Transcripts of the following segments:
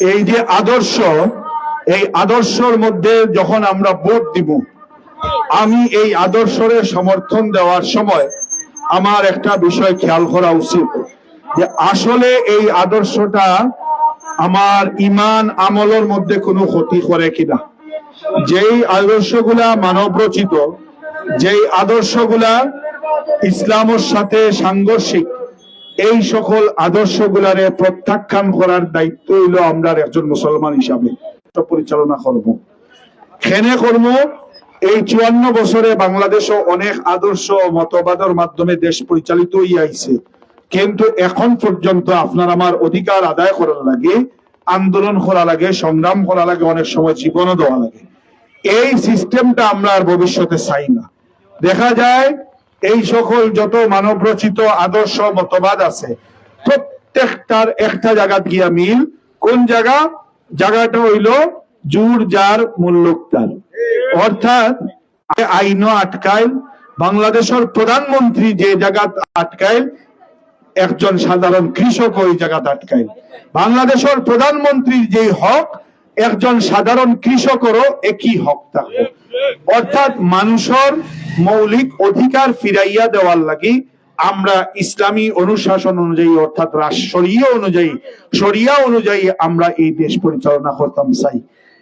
এই যে আদর্শ, এই আদর্শর মধ্যে যখন আমরা ভোট দিব, আমি এই আদর্শের সমর্থন দেওয়ার সময় আমার একটা বিষয় খেয়াল করা উচিত, যে আসলে এই আদর্শটা আমার ইমান আমলের মধ্যে কোনো ক্ষতি করে কিনা। যেই আদর্শগুলা মানব রচিত, যেই আদর্শগুলা ইসলামের সাথে সাংঘর্ষিক এই সকল আদর্শগুলারে প্রত্যাখ্যান করার দায়িত্ব হইল আমরা একজন মুসলমান হিসাবে। পরিচালনা করব। খেনে কর্ম এই চুয়ান্ন বছরে বাংলাদেশও অনেক আদর্শ মতবাদের মাধ্যমে দেশ পরিচালিত আইছে। কিন্তু এখন পর্যন্ত আপনার আমার অধিকার আদায় করার লাগে, আন্দোলন করা লাগে, সংগ্রাম করা লাগে, অনেক সময় জীবনও দেওয়া লাগে। এই সিস্টেমটা আমরা আর ভবিষ্যতে চাই না। দেখা যায় এই সকল যত মানব রচিত আদর্শ মতবাদ আছে, প্রত্যেকটার একটা জায়গা গিয়া মিল। কোন জায়গা? জায়গাটা হইল জুর যার মূল্যকতার অর্থাৎ আইন আটকাইল, বাংলাদেশের প্রধানমন্ত্রী যে জায়গা আটকাইল, একজন সাধারণ কৃষক ওই জায়গা আটকাইল। বাংলাদেশের প্রধানমন্ত্রীর যে হক, একজন সাধারণ কৃষকেরও একই হক থাকবে। অর্থাৎ মানুষের মৌলিক অধিকার ফিরাইয়া দেওয়ার লাগি আমরা ইসলামী অনুশাসন অনুযায়ী অর্থাৎ রাষ্ট্রীয় অনুযায়ী শরিয়া অনুযায়ী আমরা এই দেশ পরিচালনা করতাম চাই।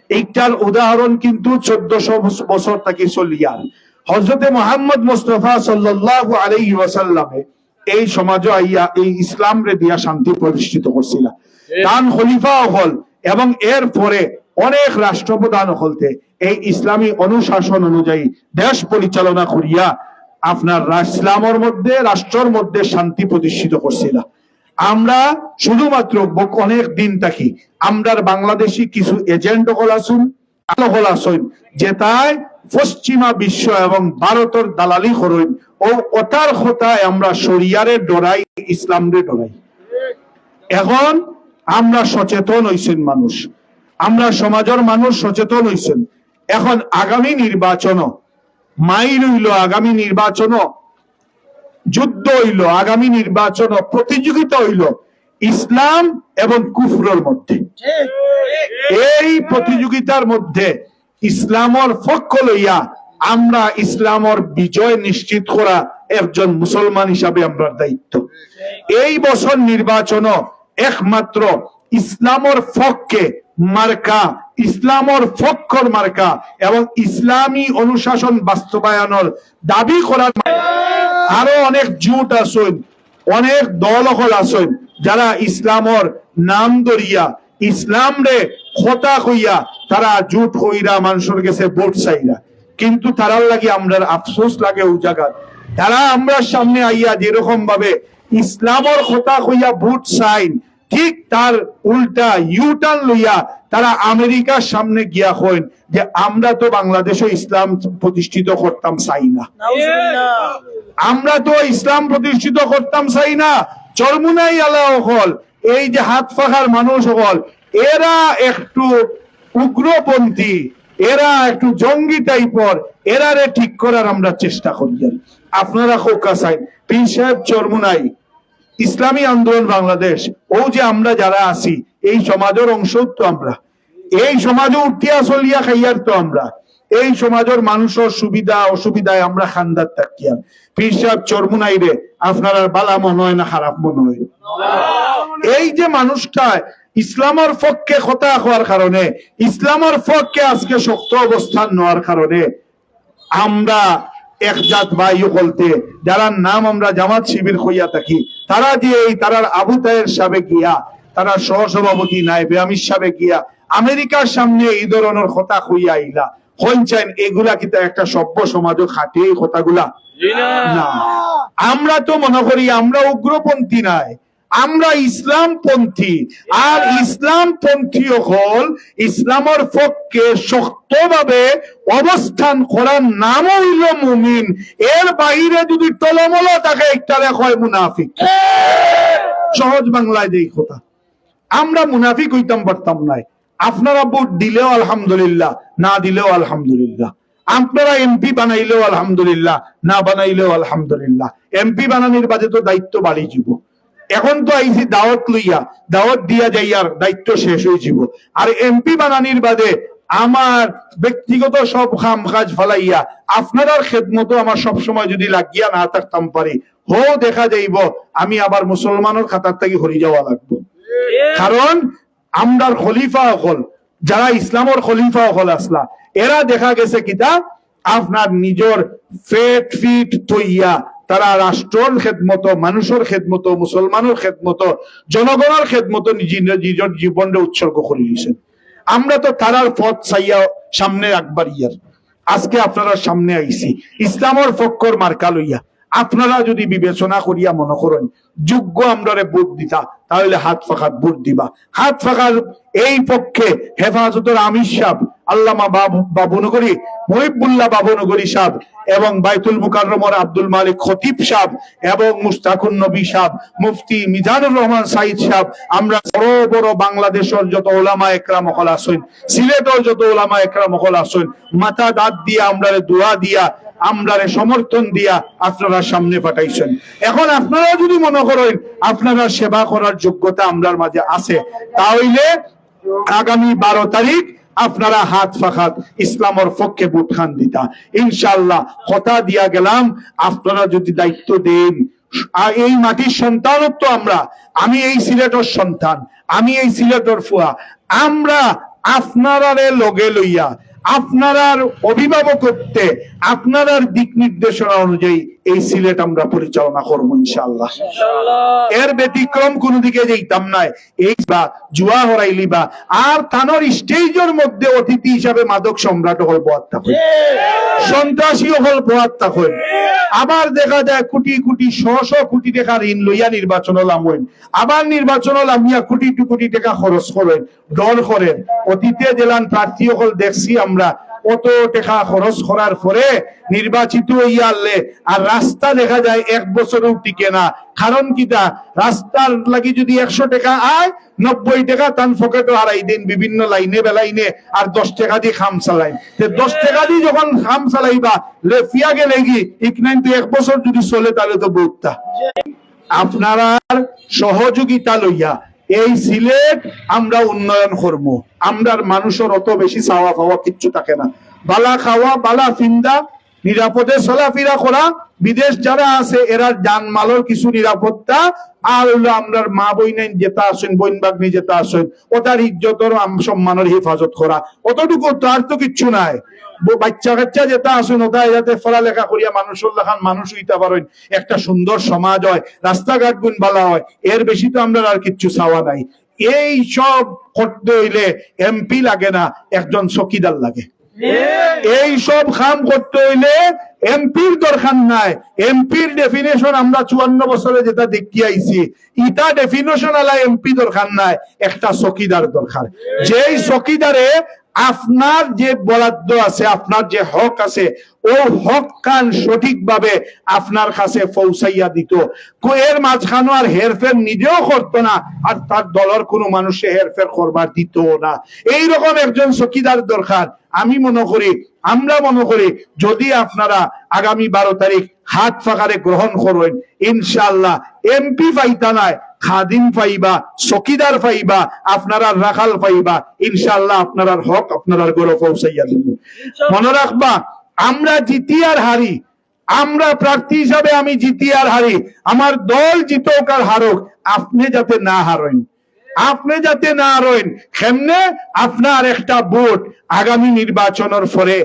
এইটার উদাহরণ কিন্তু চোদ্দশো বছর থেকে চলিয়ার হজরতে মোহাম্মদ মুস্তফা সাল্লাল্লাহু আলাইহি ওয়াসাল্লামে এই সমাজ আইয়া এই ইসলাম রে দিয়া শান্তি প্রতিষ্ঠিত করছিল। তান খলিফা হল এবং এর পরে অনেক রাষ্ট্রপ্রধান হলতে এই ইসলামী অনুশাসন অনুযায়ী দেশ পরিচালনা করিয়া আপনার ইসলামের মধ্যে, রাষ্ট্রের মধ্যে শান্তি প্রতিষ্ঠিত করছিল। আমরা শুধুমাত্র অনেক দিন থাকি। আমরার বাংলাদেশি কিছু এজেন্ট হল আসুন যে তাই পশ্চিমা বিশ্ব এবং ভারতের দালালি করইন ও ওটার কথায় আমরা শরিয়ারে ডরাই, ইসলামরে ডরাই। এখন আমরা সচেতন হইছেন মানুষ। আমরা সমাজের মানুষ সচেতন হইছেন। এখন আগামী নির্বাচন মাইল হইল আগামী নির্বাচন যুদ্ধ হইল আগামী নির্বাচন প্রতিযোগিতা হইল ইসলাম এবং কুফরের মধ্যে। এই প্রতিযোগিতার মধ্যে ইসলামর পক্ষ লইয়া আমরা ইসলামর বিজয় নিশ্চিত করা একজন মুসলমান হিসাবে আমরা দায়িত্ব। এই বছর নির্বাচন একমাত্র ইসলামর পক্ষে মার্কা, ইসলামর পক্ষর মার্কা এবং ইসলামী অনুশাসন বাস্তবায়নের দাবি করার আরও অনেক জুট আসুন অনেক দল হল আসুন যারা ইসলামর নাম ধরিয়া ইসলাম রে খোতা হইয়া তারা জুট হইরা মানুষের কাছে ভোট চাইরা। কিন্তু তারার লাগে আমরা আফসোস লাগে ও জায়গা। তারা আমরা সামনে আইয়া যেরকম ভাবে ইসলামর কথা হইয়া ভোট চাইন ঠিক তার উল্টা ইউটার্ন লইয়া তারা আমেরিকার সামনে গিয়া হইন যে আমরা তো বাংলাদেশে ইসলাম প্রতিষ্ঠিত করতাম চাই না। আমরা তো ইসলাম প্রতিষ্ঠিত করতাম চাই না। চরমুনাই আলাহ হল এই যে হাত ফাঁকার মানুষ হল এরা একটু উগ্রপন্থী এরা একটু জঙ্গি টাইপর এরারে ঠিক করার আমরা চেষ্টা করি। আপনারা খোকা চাই পীর সাহেব চরমুনাই ইসলামী আন্দোলন বাংলাদেশ, ও যে আমরা যারা আছি, এই সমাজের অংশ তো আমরা। এই সমাজে উঠিয়া চলিয়া খাইয়ার তো আমরা। এই সমাজের মানুষের সুবিধা, অসুবিধায় আমরা খান্দার থাকিয়া পীর সাহেব চরমুনাই রে, আপনার বালা মনে হয় না, খারাপ মনে হয়। এই যে মানুষটা ইসলামের পক্ষে কথা হওয়ার কারণে, ইসলামের পক্ষে আজকে শক্ত অবস্থান নেওয়ার কারণে, আমরা একজাত ভাই বলতে যারা নাম আমরা জামাত শিবির হইয়া থাকি তারা যে এই তারার আবু তাহের সাবে গিয়া তারা সহসভাপতি নাইবে আমির সাবে গিয়া আমেরিকার সামনে এই ধরনের কথা হইয়া আইলা। হইন চাইন এগুলা কিন্তু একটা সভ্য সমাজও খাটে এই কথাগুলা? না। আমরা তো মনে করি আমরা উগ্রপন্থী নাই। আমরা ইসলামপন্থী। আর ইসলামপন্থী হল ইসলামের পক্ষে শক্তভাবে অবস্থান করার নাম হইল মুমিন। এর বাইরে যদি টলমল থাকে একটা হয় মুনাফিক। সহজ বাংলায় যেই কথা। আমরা মুনাফিক হইতাম পারতাম নাই। আপনারা ভোট দিলেও আলহামদুলিল্লাহ না দিলেও আলহামদুলিল্লাহ। আপনারা এমপি বানাইলেও আলহামদুলিল্লাহ না বানাইলেও আলহামদুলিল্লাহ। এমপি বানানির বাজে তো দায়িত্ব বাড়ি যাব। এখন তো আইসি দাওয়াত লইয়া দাওয়াত দিয়া যাইয়ার দায়িত্ব শেষ হয়েছিল আর এমপি বানানির বাদে আমার ব্যক্তিগত সব খাম কাজ ফালাইয়া আপনার খেদমতো আমার সব সময় যদি লাগিয়া না থাকতাম পারি হো দেখা যাইব আমি আবার মুসলমানের খাতার থেকে হরি যাওয়া লাগবো। কারণ আমরার খলিফা হল যারা ইসলামর খলিফা হল আসলা এরা দেখা গেছে কিতা আপনার নিজের ফেট ফিট তৈয়া তারা রাষ্ট্রর খেদমত, মানুষের খেদমত, মুসলমানের খেদমত, জনগণের খেদমত নিজের জীবনটা উৎসর্গ করে দিয়েছেন। আমরা তো তারার পথ চাইয়া সামনে রাখবার ইয়ার। আজকে আপনারা সামনে আইছি। ইসলামর ফক্কর মার্কা লইয়া। আপনারা যদি বিবেচনা করিয়া মনে করেন, যোগ্য আমরারে ভোট দিতা, তাহলে হাত ফাঁকাত ভোট দিবা। হাত ফাঁকার এই পক্ষে হেফাজতের আমির সাহ আল্লামা বাবু, বাবুনগরী, মহিবুল্লাহ বাবুনগরী সাহ এবং বাইতুল মুকাররমর আব্দুল মালিক খতিব সাহ এবং মুস্তাকুন নবী সাহ মুফতি মিজানুর রহমান সাইদ সাহ আমরা বড় বড় বাংলাদেশের যত ওলামা একরাম হল আসেন, সিলেটের যত ওলামা একরাম হল আসেন, মাথা দাঁত দিয়া আমরা দোয়া দিয়া আমরারে সমর্থন দিয়া আপনারা সামনে পাঠাইছেন। এখন আপনারা যদি মনে করেন আপনারা সেবা করার যোগ্যতা আমরার মাঝে আছে, তাহলে আগামী বারো তারিখ আপনারা হাত ফাখাত ইসলামর পক্ষে বুট খান দিতা। ইনশাল্লাহ কথা দিয়া গেলাম, আপনারা যদি দায়িত্ব দেন এই মাটির সন্তানত্ব আমরা, আমি এই সিলেটের সন্তান, আমি এই সিলেটর ফুয়া, আমরা আপনারারে লগে লইয়া আপনার অভিভাবকত্বে আপনার দিক নির্দেশনা অনুযায়ী এই সিলেট আমরা পরিচালনা করব ইনশাল্লাহ এর ব্যতিক্রম কোন দিকে যেতাম নাই এই বা জুয়া হরাইলি বা আর থানোর স্টেজের মধ্যে অতিথি হিসাবে মাদক সম্রাট হল পোয়াত্তা হইল সন্ত্রাসী হল পোয়াত্তা হইল আবার দেখা যায় কোটি কোটি শ শ কোটি টাকা ঋণ লইয়া নির্বাচন লামেন আবার নির্বাচন লামিয়া কোটি টু কোটি টাকা খরচ করেন ডর করেন। অতীতে জেলান প্রার্থী হল দেখছি আমরা কত টাকা খরচ করার পরে নির্বাচিত আর রাস্তা দেখা যায় এক বছরেও টিকে না। কারণ কিটা রাস্তার লাগি যদি একশো টাকা আয়, নব্বই টাকা, তান ফকেটও হারাই দিন বিভিন্ন লাইনে বেলাইনে আর দশ টাকা দিয়ে খাম চালাই দশ টাকা দিয়ে যখন খাম চালাইবা, লেফিয়া গেলে কি? ইকনাইন এক বছর যদি চলে তাহলে তো বহুতটা আপনারা সহযোগিতা লইয়া এই সিলেট আমরা উন্নয়ন করব। আমরা মানুষের অত বেশি চাওয়া খাওয়া কিচ্ছু থাকে না। বালা খাওয়া, বালা ফিন্দা নিরাপদে চলাফেরা করা, বিদেশ যারা আছে, এরা জানমালের কিছু নিরাপত্তা। আর হলো মা বইনাইন যেটা আসেন বইন বাগনি যেটা আসেন ওটার ইজ্জতর সম্মানের হেফাজত করা। অতটুকু তো আর তো কিচ্ছু নাই। বাচ্চা কাচ্চা যেটা আসেন ওটা যাতে পড়ালেখা করিয়া মানুষ লেখান মানুষ হইতে পারেন। একটা সুন্দর সমাজ হয়, রাস্তাঘাট গুণ ভালো হয়, এর বেশি তো আমরা আর কিচ্ছু চাওয়া নাই। এই সব করতে হইলে এমপি লাগে না, একজন চকিদার লাগে। এই সব খাম করতে হইলে এমপির দরকার নাই। এমপির ডেফিনেশন আমরা চুয়ান্ন বছরে যেটা দেখি আইছি ইটা ডেফিনেশন আলা এমপি দরকার নাই একটা চকিদার দরকার। যেই চকিদারে আপনার যে বরাদ্দ আছে, আপনার যে হক আছে ও হক কান সঠিকভাবে আপনার কাছে পৌঁছাইয়া দিত। এর মাঝখানো আর হেরফের নিজেও করতো না, আর তার দলের কোনো মানুষে হেরফের করবার দিত না। এইরকম একজন চকিদার দরকার। আমি মনে করি, আমরা মনে করি, যদি আপনারা আগামী বারো তারিখ হাত ফাঁকারে গ্রহণ করবেন ইনশাল্লাহ এমপি পাইতা নাই খাদিম পাইবা চকিদার পাইবা আপনারা রাখাল পাইবা ইনশাল্লাহ আপনার হক আপনার গৌরব পৌঁছাইয়া দিব। মনে রাখবা আমরা জিতি আর হারি আমরা প্রার্থী হিসাবে আমি জিতি আর হারি আমার দল জিতক আর হারুক আপনি যাতে না হারেন আপনি যাতে না হারেন কেমনে? আপনার একটা ভোট আগামী নির্বাচনের পরে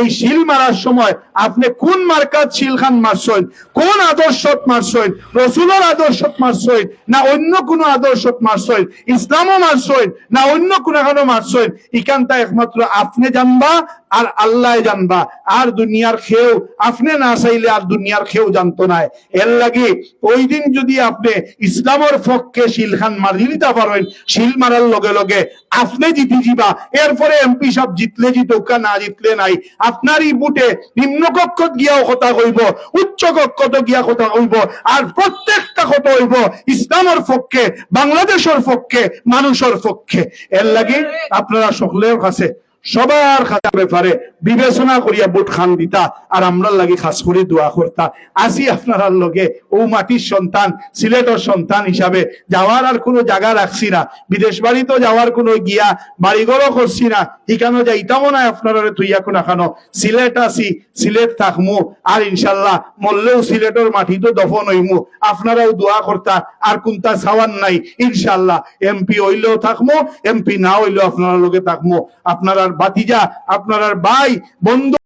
এই শিল মারার সময় আপনি কোন মার্কাত শিল খান মারছেন কোন আদর্শত মারছেন রসুলের আদর্শত মারছেন না অন্য কোনো আদর্শত মারছেন ইসলামও মারছেন না অন্য কোন এখানে মারছেন ইকানটা একমাত্র আপনি জানবা আর আল্লাহ জানবা। আর দুনিয়ার খেউ, আপনি না চাইলে আর দুনিয়ার খেউ জানতো না এর লাগে ওই দিন যদি আপনি ইসলামের পক্ষে শিল খান মারি দিতে পারেন শিল মারার লগে লগে আপনি জিতি যাবা এরপরে এমপি সব জিতলে জিতৌকা না জিতলে নাই। আপনারই বুটে নিম্ন কক্ষত গিয়াও কথা কইব, উচ্চ কক্ষত গিয়া কথা কইব, আর প্রত্যেকটা কথা হইব ইসলামের পক্ষে, বাংলাদেশের পক্ষে, মানুষের পক্ষে। এর লাগে আপনারা সকলের কাছে সবার খাতার ব্যাপারে বিবেচনা করিয়া বুট খান দিতা, আর আমরা লাগি খাস করে দোয়া করতা আসি আপনার লগে ও মাটির সন্তান, সিলেটের সন্তান হিসাবে যাওয়ার আর কোনো জায়গা রাখছি না। বিদেশ বাড়িতেও যাওয়ার কোনো গিয়া বাড়িঘরও করছি না। এখানেও যাইতামও না আপনারা তুইয়া কোন এখানো সিলেট আসি, সিলেট থাকমু, আর ইনশাল্লাহ মরলেও সিলেটের মাটিতে দফন হইমু। আপনারাও দোয়া করতা, আর কোনটা সাওয়ান নাই। ইনশাল্লাহ এমপি হইলেও থাকমু, এমপি না হইলেও আপনারা লগে থাকমু। আপনার বাতিজা আপনার ভাই বন্ধু